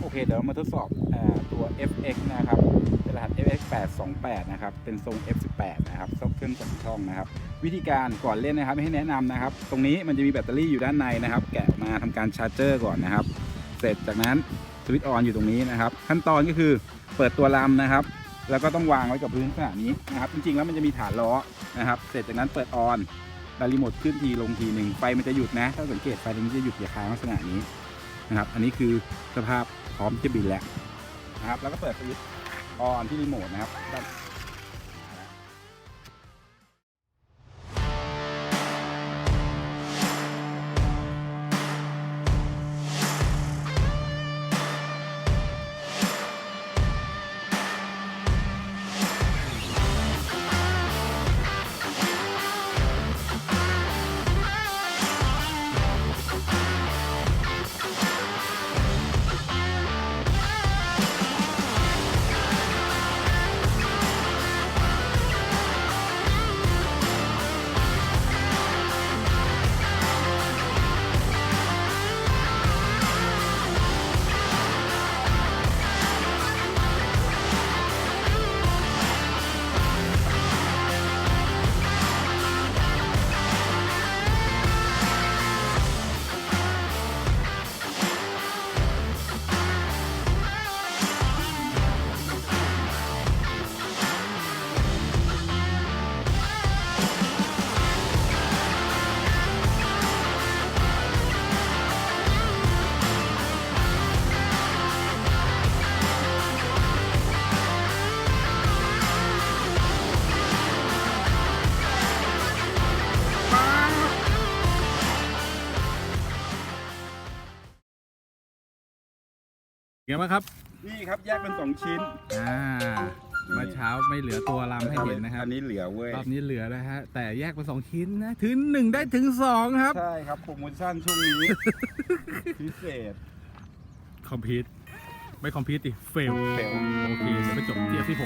โอเค เดี๋ยวมาทดสอบอตัว FX นะครับเป็นรหัส FX 828นะครับ เป็นทรง F18 นะครับซอกเครื่องสองช่องนะครับ วิธีการก่อนเล่นนะครับให้แนะนำนะครับ ตรงนี้มันจะมีแบตเตอรี่อยู่ด้านในนะครับ แกะมาทำการชาร์จเจอร์ก่อนนะครับ เสร็จจากนั้นสวิตช์ออนอยู่ตรงนี้นะครับ ขั้นตอนก็คือเปิดตัวลำนะครับ แล้วก็ต้องวางไว้กับพื้นขนาดนี้นะครับ จริงๆแล้วมันจะมีฐานล้อนะครับ เสร็จจากนั้นเปิดออนแล้วรีโมทขึ้นทีลงทีหนึ่งไฟมันจะหยุดนะ ถ้าสังเกตไฟตรงนี้จะหยุดอย่าค้างลักษณะนี้ นะครับ อันนี้คือสภาพพร้อมที่จะบินแล้วนะครับ แล้วก็เปิดสวิตช์ออนที่รีโมทนะครับ เกี่ยวไหมครับ นี่ครับแยกเป็นสองชิ้น อ่าเมื่อเช้าไม่เหลือตัวลำให้เห็นนะครับอันนี้เหลือเว้ย รอบนี้เหลือนะฮะ แต่แยกเป็นสองชิ้นนะ ถึงหนึ่งได้ถึงสองครับ ใช่ครับโปรโมชั่นช่วงนี้ พิเศษ คอมพิวไม่คอมพิวติเฟล fail โอเคเดี๋ยวไปจบที่ F16